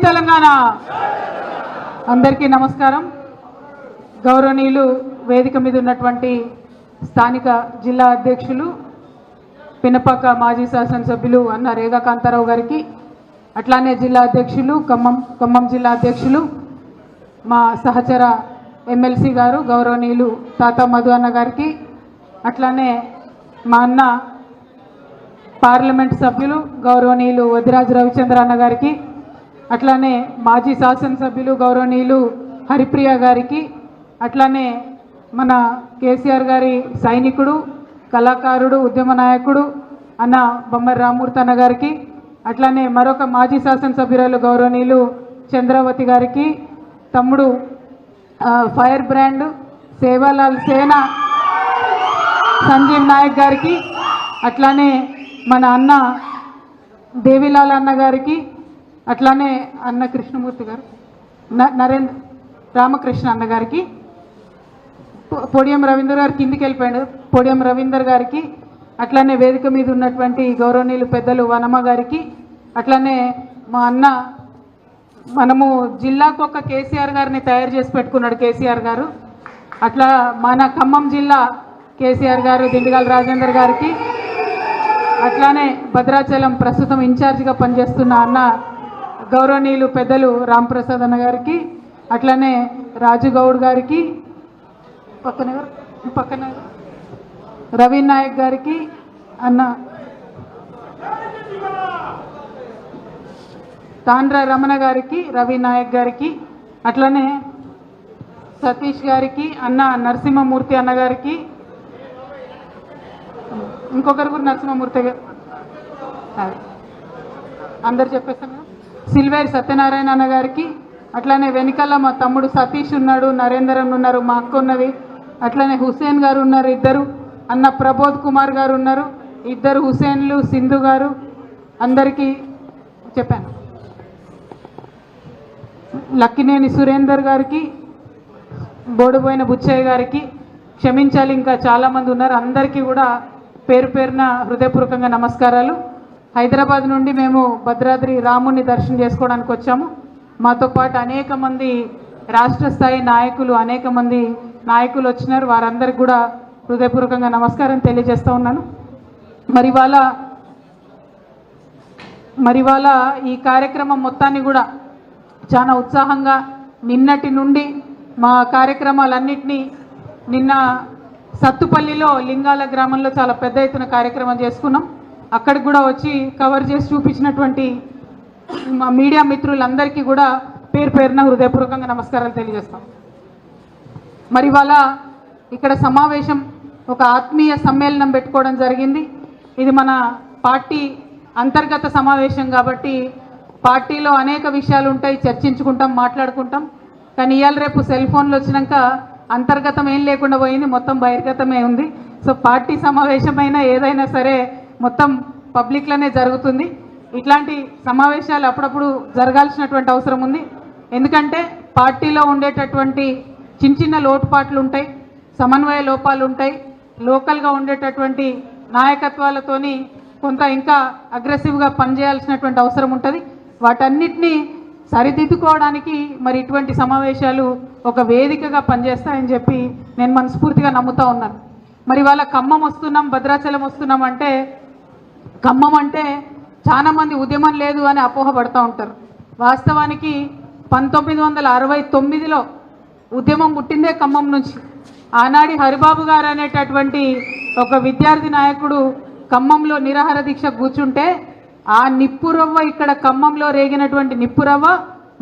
తెలంగాణ. అందరికీ నమస్కారం. గౌరవనీయులు వేదిక మీద ఉన్నటువంటి స్థానిక జిల్లా అధ్యక్షులు పినపాక మాజీ శాసనసభ్యులు అన్న రేగా కాంతారావు గారికి అట్లానే జిల్లా అధ్యక్షులు ఖమ్మం ఖమ్మం జిల్లా అధ్యక్షులు మా సహచర ఎమ్మెల్సీ గారు గౌరవనీయులు తాత మధు అన్న గారికి అట్లానే మా అన్న పార్లమెంట్ సభ్యులు గౌరవనీయులు వదిరాజు రవిచంద్ర అన్న గారికి అట్లానే మాజీ శాసనసభ్యులు గౌరవనీయులు హరిప్రియ గారికి అట్లానే మన కేసీఆర్ గారి సైనికుడు కళాకారుడు ఉద్యమ నాయకుడు అన్న బొమ్మరి రామూర్తి అన్న గారికి అట్లానే మరొక మాజీ శాసనసభ్యురాలు గౌరవనీయులు చంద్రావతి గారికి తమ్ముడు ఫైర్ బ్రాండ్ సేవాలాల్ సేన సంజీవ్ నాయక్ గారికి అట్లానే మన అన్న దేవిలాల్ అన్న గారికి అట్లానే అన్న కృష్ణమూర్తి గారు న- నరేంద్ర రామకృష్ణ అన్నగారికి పొడియం రవీందర్ గారు కిందికి వెళ్ళిపోయాడు. పొడియం రవీందర్ గారికి అట్లానే వేదిక మీద ఉన్నటువంటి గౌరవనీయులు పెద్దలు వనమ గారికి అట్లానే మా అన్న మనము జిల్లాకు ఒక కేసీఆర్ గారిని తయారు చేసి పెట్టుకున్నాడు కేసీఆర్ గారు. అట్లా మన ఖమ్మం జిల్లా కేసీఆర్ గారు దిండిగల్ రాజేందర్ గారికి అట్లానే భద్రాచలం ప్రస్తుతం ఇన్ఛార్జిగా పనిచేస్తున్న అన్న గౌరవనీయులు పెద్దలు రాంప్రసాద్ అన్న గారికి అట్లనే రాజుగౌడ్ గారికి పక్కన పక్కన రవి నాయక్ గారికి అన్న తాండ్ర రమణ గారికి రవి నాయక్ గారికి అట్లనే సతీష్ గారికి అన్న నరసింహమూర్తి అన్నగారికి ఇంకొకరు కూడా నరసింహమూర్తి గారు. అందరు చెప్పేస్తాం సిల్వేర్ సత్యనారాయణ అన్న గారికి అట్లానే వెనకాల మా తమ్ముడు సతీష్ ఉన్నాడు నరేందరన్ ఉన్నారు మా అక్క ఉన్నది అట్లానే హుసేన్ గారు ఉన్నారు ఇద్దరు అన్న ప్రబోధ్ కుమార్ గారు ఉన్నారు ఇద్దరు హుసేన్లు సింధు గారు అందరికీ చెప్పాను. లక్కినేని సురేందర్ గారికి బోడిపోయిన బుచ్చయ్య గారికి క్షమించాలి ఇంకా చాలామంది ఉన్నారు అందరికీ కూడా పేరు పేరున హృదయపూర్వకంగా నమస్కారాలు. హైదరాబాద్ నుండి మేము భద్రాద్రి రాముని దర్శనం చేసుకోవడానికి వచ్చాము. మాతో పాటు అనేక మంది రాష్ట్ర స్థాయి నాయకులు అనేక మంది నాయకులు వచ్చినారు. వారందరికి కూడా హృదయపూర్వకంగా నమస్కారం తెలియజేస్తూ ఉన్నాను. మరి వాళ్ళ మరి వాళ్ళ ఈ కార్యక్రమం మొత్తాన్ని కూడా చాలా ఉత్సాహంగా నిన్నటి నుండి మా కార్యక్రమాలన్నింటినీ నిన్న సత్తుపల్లిలో లింగాల గ్రామంలో చాలా పెద్ద ఎత్తున కార్యక్రమం చేసుకున్నాం. అక్కడికి కూడా వచ్చి కవర్ చేసి చూపించినటువంటి మా మీడియా మిత్రులందరికీ కూడా పేరు పేరున హృదయపూర్వకంగా నమస్కారాలు తెలియజేస్తాం. మరి ఇవాళ ఇక్కడ సమావేశం ఒక ఆత్మీయ సమ్మేళనం పెట్టుకోవడం జరిగింది. ఇది మన పార్టీ అంతర్గత సమావేశం కాబట్టి పార్టీలో అనేక విషయాలు ఉంటాయి చర్చించుకుంటాం మాట్లాడుకుంటాం. కానీ ఇవాళ రేపు సెల్ ఫోన్లు వచ్చినాక అంతర్గతం ఏం లేకుండా పోయింది మొత్తం బహిర్గతమే ఉంది. సో పార్టీ సమావేశమైనా ఏదైనా సరే మొత్తం పబ్లిక్లోనే జరుగుతుంది. ఇట్లాంటి సమావేశాలు అప్పుడప్పుడు జరగాల్సినటువంటి అవసరం ఉంది. ఎందుకంటే పార్టీలో ఉండేటటువంటి చిన్న చిన్న లోటుపాట్లు ఉంటాయి సమన్వయ లోపాలు ఉంటాయి. లోకల్గా ఉండేటటువంటి నాయకత్వాలతోని కొంత ఇంకా అగ్రెసివ్గా పనిచేయాల్సినటువంటి అవసరం ఉంటుంది. వాటన్నిటినీ సరిదిద్దుకోవడానికి మరి ఇటువంటి సమావేశాలు ఒక వేదికగా పనిచేస్తాయని చెప్పి నేను మనస్ఫూర్తిగా నమ్ముతా ఉన్నాను. మరి వాళ్ళ ఖమ్మం వస్తున్నాం భద్రాచలం వస్తున్నాం అంటే ఖమ్మం అంటే చాలామంది ఉద్యమం లేదు అని అపోహపడుతూ ఉంటారు. వాస్తవానికి పంతొమ్మిది వందల అరవై తొమ్మిదిలో ఉద్యమం పుట్టిందే ఖమ్మం నుంచి. ఆనాడి హరిబాబు గారు అనేటటువంటి ఒక విద్యార్థి నాయకుడు ఖమ్మంలో నిరాహార దీక్ష కూర్చుంటే ఆ నిప్పురవ్వ ఇక్కడ ఖమ్మంలో రేగినటువంటి నిప్పురవ్వ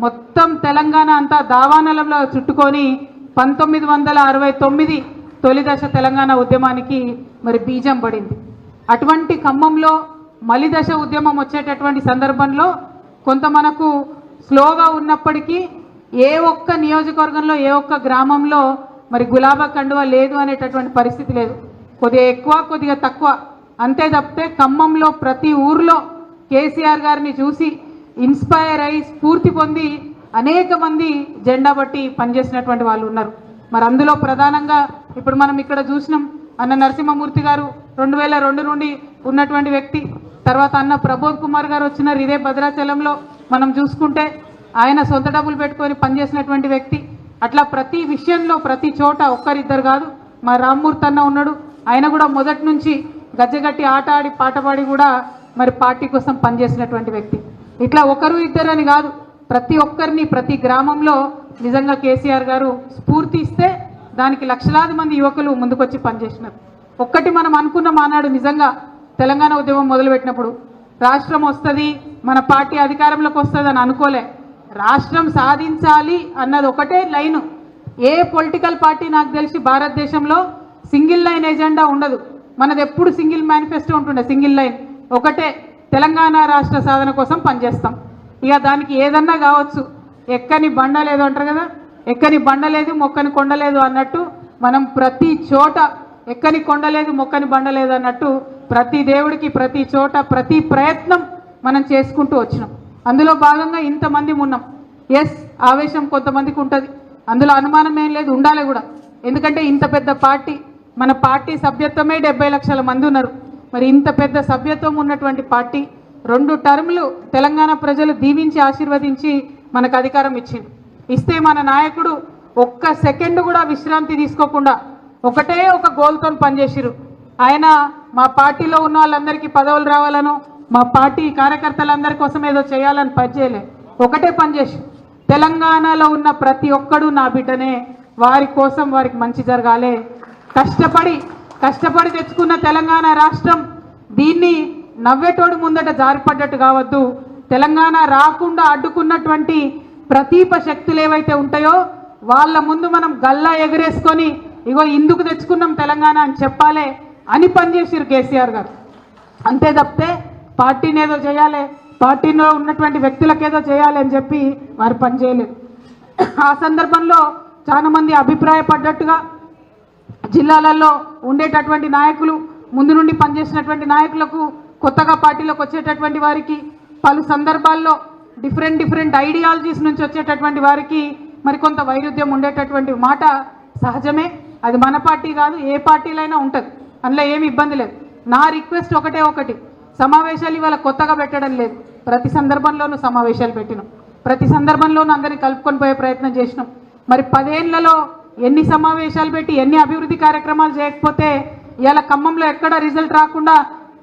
మొత్తం తెలంగాణ అంతా దావానలంలో చుట్టుకొని పంతొమ్మిది వందల అరవై తొమ్మిది తొలిదశ తెలంగాణ ఉద్యమానికి మరి బీజం పడింది. అటువంటి ఖమ్మంలో మలిదశ ఉద్యమం వచ్చేటటువంటి సందర్భంలో కొంత మనకు స్లోగా ఉన్నప్పటికీ ఏ ఒక్క నియోజకవర్గంలో ఏ ఒక్క గ్రామంలో మరి గులాబా కండువా లేదు అనేటటువంటి పరిస్థితి లేదు. కొద్దిగా ఎక్కువ కొద్దిగా తక్కువ. అంతే తప్పితే ఖమ్మంలో ప్రతి ఊర్లో కేసీఆర్ గారిని చూసి ఇన్స్పైర్ అయి స్ఫూర్తి పొంది అనేక మంది జెండా బట్టి పనిచేసినటువంటి వాళ్ళు ఉన్నారు. మరి అందులో ప్రధానంగా ఇప్పుడు మనం ఇక్కడ చూసినాం అన్న నరసింహమూర్తి గారు రెండు వేల రెండు నుండి ఉన్నటువంటి వ్యక్తి తర్వాత అన్న ప్రబోధ్ కుమార్ గారు వచ్చినారు ఇదే భద్రాచలంలో. మనం చూసుకుంటే ఆయన సొంత డబ్బులు పెట్టుకొని పనిచేసినటువంటి వ్యక్తి. అట్లా ప్రతి విషయంలో ప్రతి చోట ఒక్కరిద్దరు కాదు. మా రామ్మూర్తి అన్న ఉన్నాడు. ఆయన కూడా మొదటి నుంచి గజ్జగట్టి ఆట ఆడి పాట పాడి కూడా మరి పార్టీ కోసం పనిచేసినటువంటి వ్యక్తి. ఇట్లా ఒకరు ఇద్దరు అని కాదు ప్రతి ఒక్కరిని ప్రతి గ్రామంలో నిజంగా కేసీఆర్ గారు స్ఫూర్తి ఇస్తే దానికి లక్షలాది మంది యువకులు ముందుకొచ్చి పనిచేసినారు. ఒక్కటి మనం అనుకున్నాం ఆనాడు నిజంగా తెలంగాణ ఉద్యమం మొదలుపెట్టినప్పుడు. రాష్ట్రం వస్తుంది మన పార్టీ అధికారంలోకి వస్తుంది అని అనుకోలే. రాష్ట్రం సాధించాలి అన్నది ఒకటే లైను. ఏ పొలిటికల్ పార్టీ నాకు తెలిసి భారతదేశంలో సింగిల్ లైన్ ఎజెండా ఉండదు. మనది ఎప్పుడు సింగిల్ మేనిఫెస్టో ఉంటుండే సింగిల్ లైన్. ఒకటే తెలంగాణ రాష్ట్ర సాధన కోసం పనిచేస్తాం. ఇక దానికి ఏదన్నా కావచ్చు. ఎక్కని బండ లేదు అంటారు కదా? ఎక్కని బండ లేదు మొక్కని కొండలేదు అన్నట్టు మనం ప్రతి చోట ఎక్కని కొండలేదు మొక్కని బండలేదు అన్నట్టు ప్రతి దేవుడికి ప్రతి చోట ప్రతి ప్రయత్నం మనం చేసుకుంటూ వచ్చినాం. అందులో భాగంగా ఇంతమంది ఉన్నాం. ఎస్ ఆవేశం కొంతమందికి ఉంటుంది. అందులో అనుమానం ఏం లేదు ఉండాలి కూడా. ఎందుకంటే ఇంత పెద్ద పార్టీ మన పార్టీ సభ్యత్వమే డెబ్బై లక్షల మంది ఉన్నారు. మరి ఇంత పెద్ద సభ్యత్వం ఉన్నటువంటి పార్టీ రెండు టర్ములు తెలంగాణ ప్రజలు దీవించి ఆశీర్వదించి మనకు అధికారం ఇచ్చింది. ఇస్తే మన నాయకుడు ఒక్క సెకండ్ కూడా విశ్రాంతి తీసుకోకుండా ఒకటే ఒక గోల్తో పనిచేసిరు. ఆయన మా పార్టీలో ఉన్న వాళ్ళందరికీ పదవులు రావాలను మా పార్టీ కార్యకర్తలందరి కోసం ఏదో చేయాలని పనిచేయలే ఒకటే పనిచేసి తెలంగాణలో ఉన్న ప్రతి ఒక్కడు నా బిడ్డనే వారి కోసం వారికి మంచి జరగాలి. కష్టపడి కష్టపడి తెచ్చుకున్న తెలంగాణ రాష్ట్రం దీన్ని నవ్వేటోడు ముందట జారిపడ్డట్టు కావద్దు. తెలంగాణ రాకుండా అడ్డుకున్నటువంటి ప్రతీప శక్తులు ఏవైతే ఉంటాయో వాళ్ళ ముందు మనం గల్లా ఎగరేసుకొని ఇగో ఇందుకు తెచ్చుకున్నాం తెలంగాణ అని చెప్పాలి అని పనిచేసారు కేసీఆర్ గారు. అంతే తప్పితే పార్టీని ఏదో చేయాలి పార్టీలో ఉన్నటువంటి వ్యక్తులకు ఏదో చేయాలి అని చెప్పి వారు పనిచేయలేదు ఆ సందర్భంలో చాలా మంది అభిప్రాయపడ్డట్టుగా జిల్లాలలో ఉండేటటువంటి నాయకులు ముందు నుండి పనిచేసినటువంటి నాయకులకు కొత్తగా పార్టీలోకి వచ్చేటటువంటి వారికి పలు సందర్భాల్లో డిఫరెంట్ డిఫరెంట్ ఐడియాలజీస్ నుంచి వచ్చేటటువంటి వారికి మరి కొంత వైరుధ్యం ఉండేటటువంటి మాట సహజమే. అది మన పార్టీ కాదు ఏ పార్టీలైనా ఉంటుంది. అందులో ఏమి ఇబ్బంది లేదు. నా రిక్వెస్ట్ ఒకటే ఒకటి. సమావేశాలు ఇవాళ కొత్తగా పెట్టడం లేదు. ప్రతి సందర్భంలోనూ సమావేశాలు పెట్టినాం. ప్రతి సందర్భంలోనూ అందరినీ కలుపుకొని పోయే ప్రయత్నం చేసినాం. మరి పదేళ్ళలో ఎన్ని సమావేశాలు పెట్టి ఎన్ని అభివృద్ధి కార్యక్రమాలు చేయకపోతే ఇవాళ ఖమ్మంలో ఎక్కడ రిజల్ట్ రాకుండా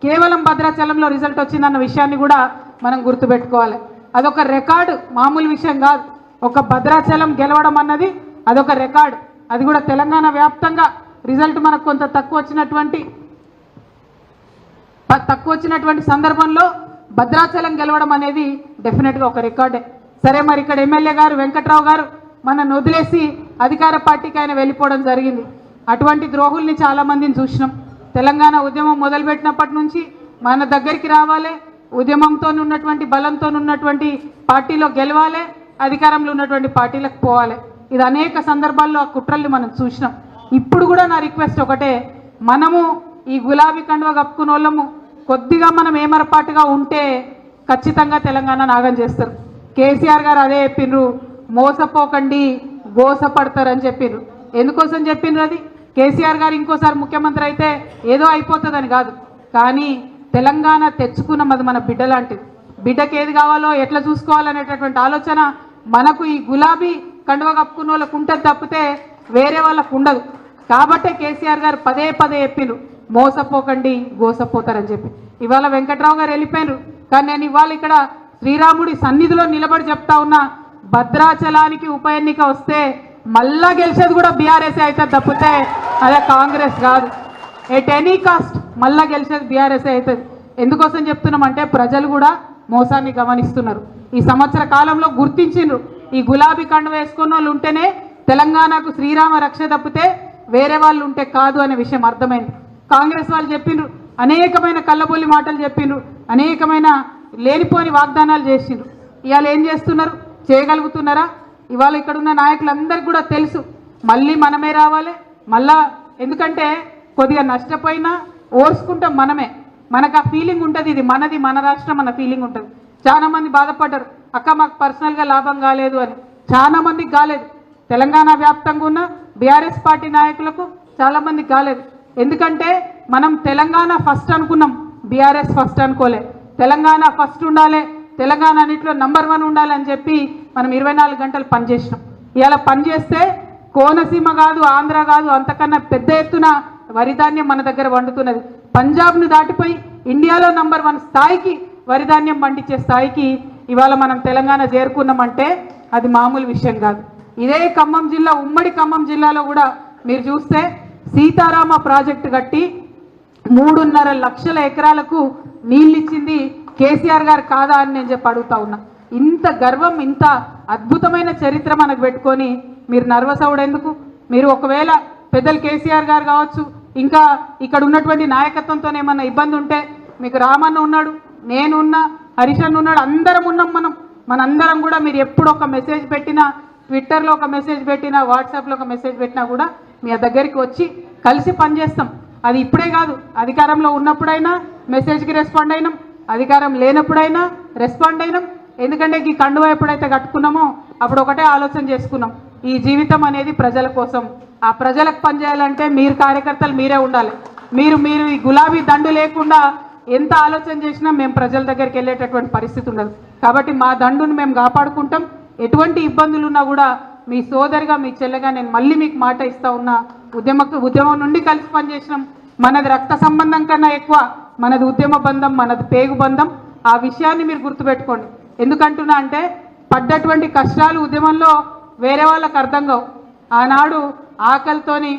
కేవలం భద్రాచలంలో రిజల్ట్ వచ్చిందన్న విషయాన్ని కూడా మనం గుర్తుపెట్టుకోవాలి. అదొక రికార్డు మామూలు విషయం కాదు. ఒక భద్రాచలం గెలవడం అన్నది అదొక రికార్డు. అది కూడా తెలంగాణ వ్యాప్తంగా రిజల్ట్ మనకు కొంత తక్కువ వచ్చినటువంటి తక్కువ వచ్చినటువంటి సందర్భంలో భద్రాచలం గెలవడం అనేది డెఫినెట్గా ఒక రికార్డే సరే మరి ఇక్కడ ఎమ్మెల్యే గారు వెంకట్రావు గారు మనను వదిలేసి అధికార పార్టీకి ఆయన వెళ్ళిపోవడం జరిగింది. అటువంటి ద్రోహుల్ని చాలామందిని చూసినాం. తెలంగాణ ఉద్యమం మొదలుపెట్టినప్పటి నుంచి మన దగ్గరికి రావాలి ఉద్యమంతో ఉన్నటువంటి బలంతో ఉన్నటువంటి పార్టీలో గెలవాలి అధికారంలో ఉన్నటువంటి పార్టీలకు పోవాలి. ఇది అనేక సందర్భాల్లో ఆ కుట్రల్ని మనం చూసినాం. ఇప్పుడు కూడా నా రిక్వెస్ట్ ఒకటే మనము ఈ గులాబీ కండువ కప్పుకున్న వాళ్ళము కొద్దిగా మనం ఏమరపాటుగా ఉంటే ఖచ్చితంగా తెలంగాణ నాగం చేస్తారు. కేసీఆర్ గారు అదే చెప్పిండ్రు మోసపోకండి గోసపడతారని చెప్పిండ్రు ఎందుకోసం చెప్పిండ్రు అది? కేసీఆర్ గారు ఇంకోసారి ముఖ్యమంత్రి అయితే ఏదో అయిపోతుందని కాదు. కానీ తెలంగాణ తెచ్చుకున్నాం అది మన బిడ్డ లాంటిది బిడ్డకి ఏది కావాలో ఎట్లా చూసుకోవాలనేటటువంటి ఆలోచన మనకు ఈ గులాబీ కండువ కప్పుకున్న వాళ్ళకు ఉంటుంది తప్పితే వేరే వాళ్ళకు ఉండదు. కాబట్టే కేసీఆర్ గారు పదే పదే చెప్పిరు మోసపోకండి గోసపోతారని చెప్పి. ఇవాళ వెంకట్రావు గారు వెళ్ళిపోయారు కానీ నేను ఇవాళ ఇక్కడ శ్రీరాముడి సన్నిధిలో నిలబడి చెప్తా ఉన్నా భద్రాచలానికి ఉప ఎన్నిక వస్తే మళ్ళా గెలిచేది కూడా బీఆర్ఎస్ అయితే తప్పితే అదే కాంగ్రెస్ కాదు. ఎట్ ఎనీ కాస్ట్ మళ్ళా గెలిచేది బీఆర్ఎస్ అవుతుంది ఎందుకోసం చెప్తున్నామంటే ప్రజలు కూడా మోసాన్ని గమనిస్తున్నారు. ఈ సంవత్సర కాలంలో గుర్తించిండ్రు. ఈ గులాబీ కండ వేసుకున్న వాళ్ళు ఉంటేనే తెలంగాణకు శ్రీరామ రక్ష తప్పితే వేరే వాళ్ళు ఉంటే కాదు అనే విషయం అర్థమైంది. కాంగ్రెస్ వాళ్ళు చెప్పిండ్రు అనేకమైన కళ్ళబొల్లి మాటలు చెప్పిండ్రు అనేకమైన లేనిపోని వాగ్దానాలు చేసిండ్రు ఇవాళ ఏం చేస్తున్నారు? చేయగలుగుతున్నారా? ఇవాళ ఇక్కడ ఉన్న నాయకులందరికీ కూడా తెలుసు. మళ్ళీ మనమే రావాలి మళ్ళా ఎందుకంటే కొద్దిగా నష్టపోయినా ఓర్చుకుంటాం మనమే. మనకు ఆ ఫీలింగ్ ఉంటుంది ఇది మనది మన రాష్ట్రం అన్న ఫీలింగ్ ఉంటుంది. చాలామంది బాధపడ్డారు. అక్క మాకు పర్సనల్గా లాభం కాలేదు అని. చాలామందికి కాలేదు. తెలంగాణ వ్యాప్తంగా ఉన్న బీఆర్ఎస్ పార్టీ నాయకులకు చాలామందికి కాలేదు. ఎందుకంటే మనం తెలంగాణ ఫస్ట్ అనుకున్నాం. బీఆర్ఎస్ ఫస్ట్ అనుకోలే. తెలంగాణ ఫస్ట్ ఉండాలి. తెలంగాణ అన్నింటిలో నంబర్ వన్ ఉండాలని చెప్పి మనం ఇరవై నాలుగు గంటలు పనిచేసినాం ఇలా పనిచేస్తే కోనసీమ కాదు ఆంధ్ర కాదు అంతకన్నా పెద్ద ఎత్తున వరిధాన్యం మన దగ్గర వండుతున్నది. పంజాబ్ను దాటిపోయి ఇండియాలో నంబర్ వన్ స్థాయికి వరిధాన్యం పండించే స్థాయికి ఇవాళ మనం తెలంగాణ చేరుకున్నామంటే అది మామూలు విషయం కాదు. ఇదే ఖమ్మం జిల్లా ఉమ్మడి ఖమ్మం జిల్లాలో కూడా మీరు చూస్తే సీతారామ ప్రాజెక్టు కట్టి మూడున్నర లక్షల ఎకరాలకు నీళ్ళు ఇచ్చింది కేసీఆర్ గారు కాదా అని నేను చెప్పి అడుగుతా ఉన్నా. ఇంత గర్వం ఇంత అద్భుతమైన చరిత్ర మనకు పెట్టుకొని మీరు నర్వస్ అవుడెందుకు మీరు ఒకవేళ పెద్దలు కేసీఆర్ గారు కావచ్చు ఇంకా ఇక్కడ ఉన్నటువంటి నాయకత్వంతో ఏమన్నా ఇబ్బంది ఉంటే మీకు రామన్న ఉన్నాడు నేను ఉన్నా ఉన్నాడు అందరం ఉన్నాం మనం. మనందరం కూడా మీరు ఎప్పుడు ఒక మెసేజ్ పెట్టినా ట్విట్టర్లో ఒక మెసేజ్ పెట్టినా వాట్సాప్లో ఒక మెసేజ్ పెట్టినా కూడా మీ దగ్గరికి వచ్చి కలిసి పనిచేస్తాం. అది ఇప్పుడే కాదు అధికారంలో ఉన్నప్పుడైనా మెసేజ్కి రెస్పాండ్ అయినాం అధికారం లేనప్పుడైనా రెస్పాండ్ అయినాం. ఎందుకంటే ఈ కండువ ఎప్పుడైతే కట్టుకున్నామో అప్పుడు ఒకటే ఆలోచన చేసుకున్నాం. ఈ జీవితం అనేది ప్రజల కోసం. ఆ ప్రజలకు పనిచేయాలంటే మీరు కార్యకర్తలు మీరే ఉండాలి. మీరు మీరు ఈ గులాబీ దండు లేకుండా ఎంత ఆలోచన చేసినా మేము ప్రజల దగ్గరికి వెళ్ళేటటువంటి పరిస్థితి ఉండదు. కాబట్టి మా దండును మేము కాపాడుకుంటాం. ఎటువంటి ఇబ్బందులు ఉన్నా కూడా మీ సోదరిగా మీ చెల్లెగా నేను మళ్ళీ మీకు మాట ఇస్తా ఉన్నా ఉద్యమ ఉద్యమం నుండి కలిసి పనిచేసినాం. మనది రక్త సంబంధం కన్నా ఎక్కువ మనది ఉద్యమ బంధం మనది పేగు బంధం. ఆ విషయాన్ని మీరు గుర్తుపెట్టుకోండి. ఎందుకంటున్నా అంటే పడ్డటువంటి కష్టాలు ఉద్యమంలో వేరే వాళ్ళకు అర్థం కావు. ఆనాడు ఆకలితోని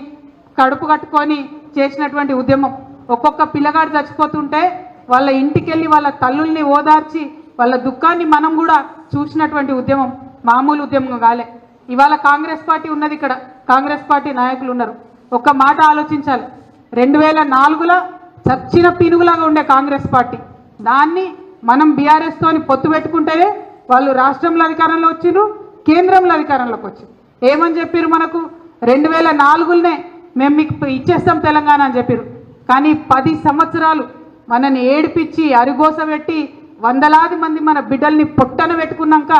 కడుపు కట్టుకొని చేసినటువంటి ఉద్యమం. ఒక్కొక్క పిల్లగాడు చచ్చిపోతుంటే వాళ్ళ ఇంటికి వెళ్ళి వాళ్ళ తల్లుల్ని ఓదార్చి వాళ్ళ దుఃఖాన్ని మనం కూడా చూసినటువంటి ఉద్యమం మామూలు ఉద్యమం కాలే. ఇవాళ కాంగ్రెస్ పార్టీ ఉన్నది ఇక్కడ. కాంగ్రెస్ పార్టీ నాయకులు ఉన్నారు. ఒక్క మాట ఆలోచించాలి. రెండు వేల నాలుగులో చచ్చిన పినుగులాగా ఉండే కాంగ్రెస్ పార్టీ. దాన్ని మనం బీఆర్ఎస్తో పొత్తు పెట్టుకుంటేనే వాళ్ళు రాష్ట్రంలో అధికారంలో వచ్చిండ్రు కేంద్రంలో అధికారంలోకి వచ్చింది ఏమని చెప్పారు మనకు? రెండు వేల నాలుగులనే మేము మీకు ఇచ్చేస్తాం తెలంగాణ అని చెప్పారు కానీ పది సంవత్సరాలు మనని ఏడిపించి అరిగోస పెట్టి వందలాది మంది మన బిడ్డల్ని పొట్టన పెట్టుకున్నాక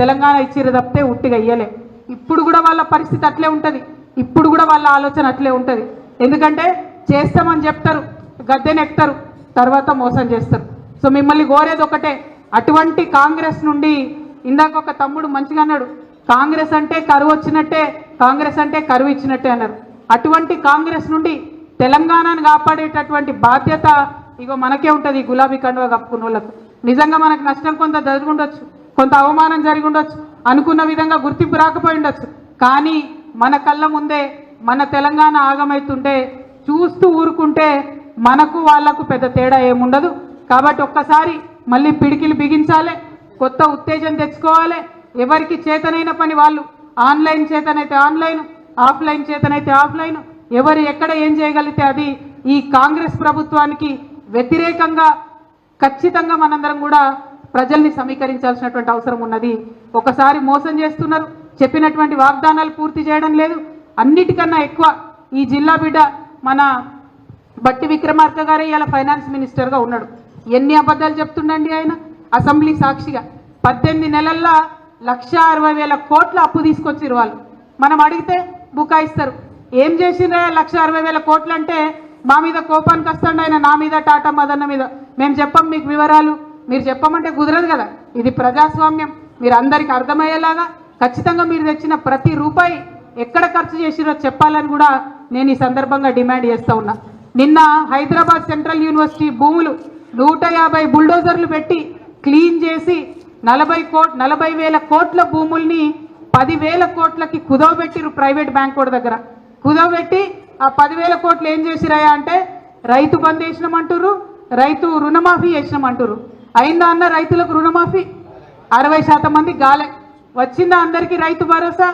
తెలంగాణ ఇచ్చిరు తప్పితే ఉట్టిగా ఇయ్యలే. ఇప్పుడు కూడా వాళ్ళ పరిస్థితి అట్లే ఉంటుంది. ఇప్పుడు కూడా వాళ్ళ ఆలోచన అట్లే ఉంటుంది. ఎందుకంటే చేస్తామని చెప్తారు గద్దెనెక్తారు తర్వాత మోసం చేస్తారు. సో మిమ్మల్ని కోరేది ఒకటే అటువంటి కాంగ్రెస్ నుండి ఇందాక ఒక తమ్ముడు మంచిగా అన్నాడు కాంగ్రెస్ అంటే కరువు వచ్చినట్టే కాంగ్రెస్ అంటే కరువు ఇచ్చినట్టే అన్నారు. అటువంటి కాంగ్రెస్ నుండి తెలంగాణను కాపాడేటటువంటి బాధ్యత ఇగో మనకే ఉంటుంది ఈ గులాబీ కండువ కప్పుకున్న వాళ్ళకు నిజంగా మనకు నష్టం కొంత జరుగుండొచ్చు కొంత అవమానం జరిగి ఉండొచ్చు అనుకున్న విధంగా గుర్తింపు రాకపోయి ఉండొచ్చు. కానీ మన కళ్ళ ముందే మన తెలంగాణ ఆగమైతుంటే చూస్తూ ఊరుకుంటే మనకు వాళ్ళకు పెద్ద తేడా ఏముండదు. కాబట్టి ఒక్కసారి మళ్ళీ పిడికిలు బిగించాలి కొత్త ఉత్తేజం తెచ్చుకోవాలి. ఎవరికి చేతనైన పని వాళ్ళు ఆన్లైన్ చేతనైతే ఆన్లైన్ ఆఫ్లైన్ చేతనైతే ఆఫ్లైన్. ఎవరు ఎక్కడ ఏం చేయగలిగితే అది ఈ కాంగ్రెస్ ప్రభుత్వానికి వ్యతిరేకంగా ఖచ్చితంగా మనందరం కూడా ప్రజల్ని సమీకరించాల్సినటువంటి అవసరం ఉన్నది. ఒకసారి మోసం చేస్తున్నారు. చెప్పినటువంటి వాగ్దానాలు పూర్తి చేయడం లేదు. అన్నిటికన్నా ఎక్కువ ఈ జిల్లా బిడ్డ మన బట్టి విక్రమార్క గారే ఇలా ఫైనాన్స్ మినిస్టర్గా ఉన్నాడు. ఎన్ని అబద్ధాలు చెప్తుండండి ఆయన? అసెంబ్లీ సాక్షిగా. పద్దెనిమిది నెలల్లో లక్ష అరవై వేల కోట్ల అప్పు తీసుకొచ్చిరు వాళ్ళు. మనం అడిగితే బుకాయిస్తారు. ఏం చేసిండ్రా? లక్ష అరవై వేల కోట్లు అంటే మా మీద కోపానికి వస్తాడు ఆయన నా మీద టాటా మదన్న మీద. మేము చెప్పం మీకు వివరాలు. మీరు చెప్పమంటే కుదరదు కదా. ఇది ప్రజాస్వామ్యం. మీరు అందరికి అర్థమయ్యేలాగా ఖచ్చితంగా మీరు తెచ్చిన ప్రతి రూపాయి ఎక్కడ ఖర్చు చేసిరో చెప్పాలని కూడా నేను ఈ సందర్భంగా డిమాండ్ చేస్తూ ఉన్నా. నిన్న హైదరాబాద్ సెంట్రల్ యూనివర్సిటీ భూములు నూట యాభై బుల్డోజర్లు పెట్టి క్లీన్ చేసి నలభై కోట్ నలభై వేల కోట్ల భూముల్ని పదివేల కోట్లకి కుదవబెట్టిరు ప్రైవేట్ బ్యాంక్ దగ్గర. కుదవబెట్టి ఆ పదివేల కోట్లు ఏం చేసిరాయా అంటే రైతు బంద్ వేసినామంటారు రైతు రుణమాఫీ చేసినామంటారు అయిందా అన్న రైతులకు రుణమాఫీ? అరవై శాతం మంది గాలే. వచ్చిందా అందరికీ రైతు భరోసా?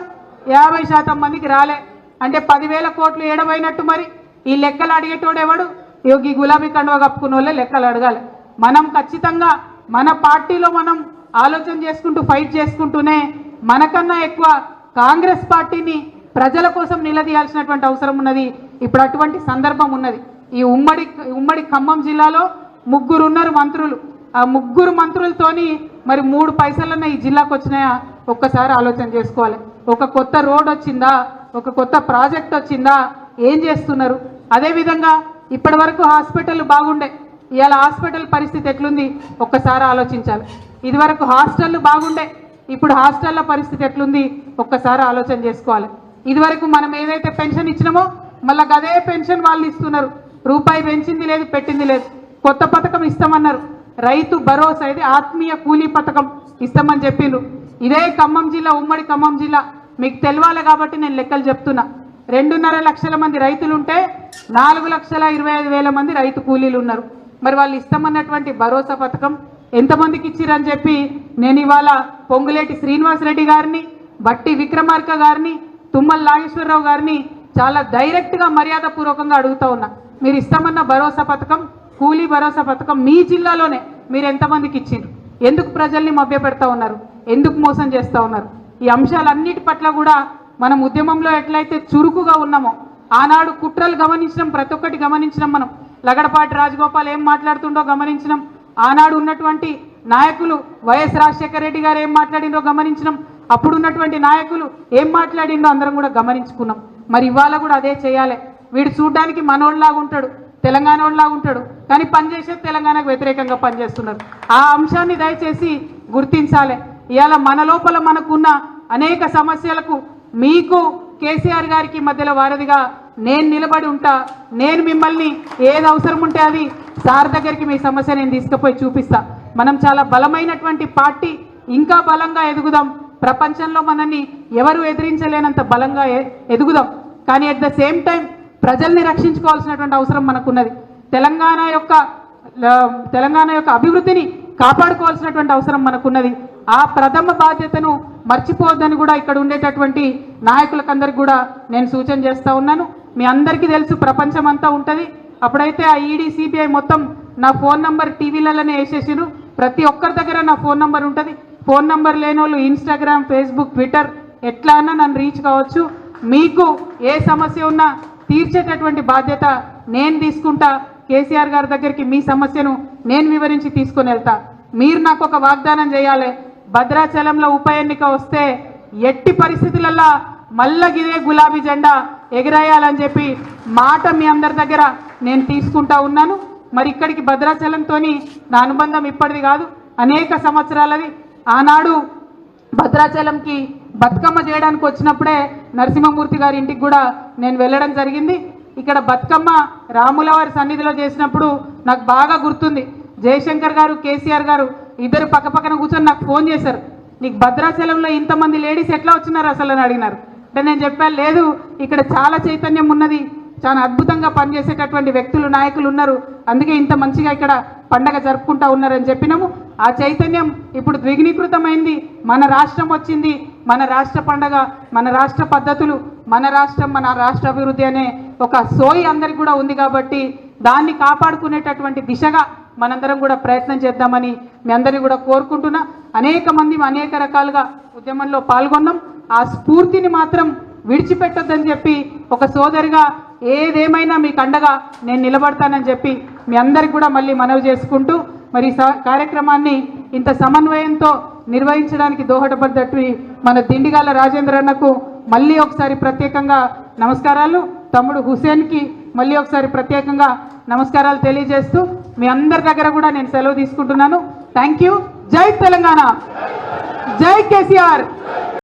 యాభై శాతం మందికి రాలే. అంటే పదివేల కోట్లు ఏడవైనట్టు మరి. ఈ లెక్కలు అడిగేటోడు ఎవడు? యోగి గులాబీ కండువ కప్పుకున్న వాళ్ళే లెక్కలు అడగాలి. మనం ఖచ్చితంగా మన పార్టీలో మనం ఆలోచన చేసుకుంటూ ఫైట్ చేసుకుంటూనే మనకన్నా ఎక్కువ కాంగ్రెస్ పార్టీని ప్రజల కోసం నిలదీయాల్సినటువంటి అవసరం ఉన్నది. ఇప్పుడు అటువంటి సందర్భం ఉన్నది. ఈ ఉమ్మడి ఉమ్మడి ఖమ్మం జిల్లాలో ముగ్గురు ఉన్నారు మంత్రులు. ఆ ముగ్గురు మంత్రులతోని మరి మూడు పైసలన్న ఈ జిల్లాకు వచ్చినాయా? ఒక్కసారి ఆలోచన చేసుకోవాలి. ఒక కొత్త రోడ్ వచ్చిందా? ఒక కొత్త ప్రాజెక్ట్ వచ్చిందా? ఏం చేస్తున్నారు? అదేవిధంగా ఇప్పటి వరకు హాస్పిటల్ బాగుండే. ఇవాళ హాస్పిటల్ పరిస్థితి ఎట్లుంది? ఒక్కసారి ఆలోచించాలి. ఇదివరకు హాస్టళ్ళు బాగుండే. ఇప్పుడు హాస్టళ్ళ పరిస్థితి ఎట్లుంది? ఒక్కసారి ఆలోచన చేసుకోవాలి. ఇదివరకు మనం ఏదైతే పెన్షన్ ఇచ్చినామో మళ్ళీ అదే పెన్షన్ వాళ్ళు ఇస్తున్నారు. రూపాయి పెంచింది లేదు పెట్టింది లేదు. కొత్త పథకం ఇస్తామన్నారు. రైతు భరోసా ఇది ఆత్మీయ కూలీ పథకం ఇస్తామని చెప్పిండ్రు. ఇదే ఖమ్మం జిల్లా ఉమ్మడి ఖమ్మం జిల్లా. మీకు తెలవాలి కాబట్టి నేను లెక్కలు చెప్తున్నా. రెండున్నర లక్షల మంది రైతులు ఉంటే నాలుగు లక్షల ఇరవై ఐదు వేల మంది రైతు కూలీలు ఉన్నారు. మరి వాళ్ళు ఇస్తామన్నటువంటి భరోసా పథకం ఎంతమందికి ఇచ్చిరని చెప్పి నేను ఇవాళ పొంగులేటి శ్రీనివాసరెడ్డి గారిని బట్టి విక్రమార్క గారిని తుమ్మల నాగేశ్వరరావు గారిని చాలా డైరెక్ట్గా మర్యాదపూర్వకంగా అడుగుతా ఉన్నా. మీరు ఇస్తామన్న భరోసా పథకం కూలీ భరోసా పథకం మీ జిల్లాలోనే మీరు ఎంతమందికి ఇచ్చిండ్రు? ఎందుకు ప్రజల్ని మభ్యపెడతా ఉన్నారు? ఎందుకు మోసం చేస్తూ ఉన్నారు? ఈ అంశాలన్నిటి పట్ల కూడా మనం ఉద్యమంలో ఎట్లయితే చురుకుగా ఉన్నామో ఆనాడు కుట్రలు గమనించడం ప్రతి ఒక్కటి గమనించడం మనం. లగడపాటి రాజగోపాల్ ఏం మాట్లాడుతుండో గమనించడం ఆనాడు ఉన్నటువంటి నాయకులు వైఎస్ రాజశేఖర రెడ్డి గారు ఏం మాట్లాడిండో గమనించడం అప్పుడు ఉన్నటువంటి నాయకులు ఏం మాట్లాడిండో అందరం కూడా గమనించుకున్నాం. మరి ఇవాళ కూడా అదే చేయాలి. వీడు చూడ్డానికి మనోళ్ళలాగా ఉంటాడు తెలంగాణ వాళ్ళలాగా ఉంటాడు కానీ పనిచేసే తెలంగాణకు వ్యతిరేకంగా పనిచేస్తున్నారు. ఆ అంశాన్ని దయచేసి గుర్తించాలి. ఇవాళ మన లోపల మనకున్న అనేక సమస్యలకు మీకు కేసీఆర్ గారికి మధ్యలో వారధిగా నేను నిలబడి ఉంటా నేను మిమ్మల్ని ఏది అవసరం ఉంటే అది సార్ దగ్గరికి మీ సమస్య నేను తీసుకుపోయి చూపిస్తా. మనం చాలా బలమైనటువంటి పార్టీ ఇంకా బలంగా ఎదుగుదాం. ప్రపంచంలో మనల్ని ఎవరు ఎదిరించలేనంత బలంగా ఎదుగుదాం. కానీ అట్ ద సేమ్ టైం ప్రజల్ని రక్షించుకోవాల్సినటువంటి అవసరం మనకున్నది. తెలంగాణ యొక్క తెలంగాణ యొక్క అభివృద్ధిని కాపాడుకోవాల్సినటువంటి అవసరం మనకున్నది. ఆ ప్రథమ బాధ్యతను మర్చిపోవద్దని కూడా ఇక్కడ ఉండేటటువంటి నాయకులకందరికి కూడా నేను సూచన చేస్తూ ఉన్నాను. మీ అందరికీ తెలుసు ప్రపంచం అంతా ఉంటుంది. అప్పుడైతే ఆ ఈడీ సిబిఐ మొత్తం నా ఫోన్ నంబర్ టీవీలలోనే వేసేసారు ప్రతి ఒక్కరి దగ్గర నా ఫోన్ నంబర్ ఉంటుంది. ఫోన్ నంబర్ లేని వాళ్ళు ఇన్స్టాగ్రామ్ ఫేస్బుక్ ట్విట్టర్ ఎట్లా అన్నా నన్ను రీచ్ కావచ్చు. మీకు ఏ సమస్య ఉన్నా తీర్చేటటువంటి బాధ్యత నేను తీసుకుంటా. కేసీఆర్ గారి దగ్గరికి మీ సమస్యను నేను వివరించి తీసుకొని వెళ్తా. మీరు నాకు ఒక వాగ్దానం చేయాలి. భద్రాచలంలో ఉప ఎన్నిక వస్తే ఎట్టి పరిస్థితులల్లో మల్లగిరే గులాబీ జెండా ఎగిరేయాలని చెప్పి మాట మీ అందరి దగ్గర నేను తీసుకుంటా ఉన్నాను. మరి ఇక్కడికి భద్రాచలంతో నా అనుబంధం ఇప్పటిది కాదు. అనేక సంవత్సరాలది ఆనాడు భద్రాచలంకి బతుకమ్మ చేయడానికి వచ్చినప్పుడే నరసింహమూర్తి గారి ఇంటికి కూడా నేను వెళ్ళడం జరిగింది. ఇక్కడ బతుకమ్మ రాములవారి సన్నిధిలో చేసినప్పుడు నాకు బాగా గుర్తుంది. జయశంకర్ గారు కేసీఆర్ గారు ఇద్దరు పక్క పక్కన కూర్చొని నాకు ఫోన్ చేశారు. నీకు భద్రాచలంలో ఇంతమంది లేడీస్ ఎట్లా వచ్చినారు అసలు? అని అడిగినారు. అంటే నేను చెప్పాను లేదు ఇక్కడ చాలా చైతన్యం ఉన్నది. చాలా అద్భుతంగా పనిచేసేటటువంటి వ్యక్తులు నాయకులు ఉన్నారు. అందుకే ఇంత మంచిగా ఇక్కడ పండగ జరుపుకుంటా ఉన్నారని చెప్పినాము. ఆ చైతన్యం ఇప్పుడు ద్విగుణీకృతమైంది. మన రాష్ట్రం వచ్చింది. మన రాష్ట్ర పండగ మన రాష్ట్ర పద్ధతులు మన రాష్ట్రం మన రాష్ట్ర అభివృద్ధి అనే ఒక సోయి అందరికి కూడా ఉంది కాబట్టి దాన్ని కాపాడుకునేటటువంటి దిశగా మనందరం కూడా ప్రయత్నం చేద్దామని మీ అందరినీ కూడా కోరుకుంటున్నా. అనేక మంది అనేక రకాలుగా ఉద్యమంలో పాల్గొన్నాం. ఆ స్ఫూర్తిని మాత్రం విడిచిపెట్టొద్దని చెప్పి ఒక సోదరిగా ఏదేమైనా మీకు అండగా నేను నిలబడతానని చెప్పి మీ అందరికి కూడా మళ్ళీ మనవి చేసుకుంటూ మరి స- కార్యక్రమాన్ని ఇంత సమన్వయంతో నిర్వహించడానికి దోహదపడ్డట్టు మన దిండిగాల రాజేంద్ర అన్నకు మళ్ళీ ఒకసారి ప్రత్యేకంగా నమస్కారాలు. తమ్ముడు హుసేన్కి మళ్ళీ ఒకసారి ప్రత్యేకంగా నమస్కారాలు తెలియజేస్తూ మీ అందరి దగ్గర కూడా నేను సెలవు తీసుకుంటున్నాను. Thank you. జై తెలంగాణ. జై కేసీఆర్.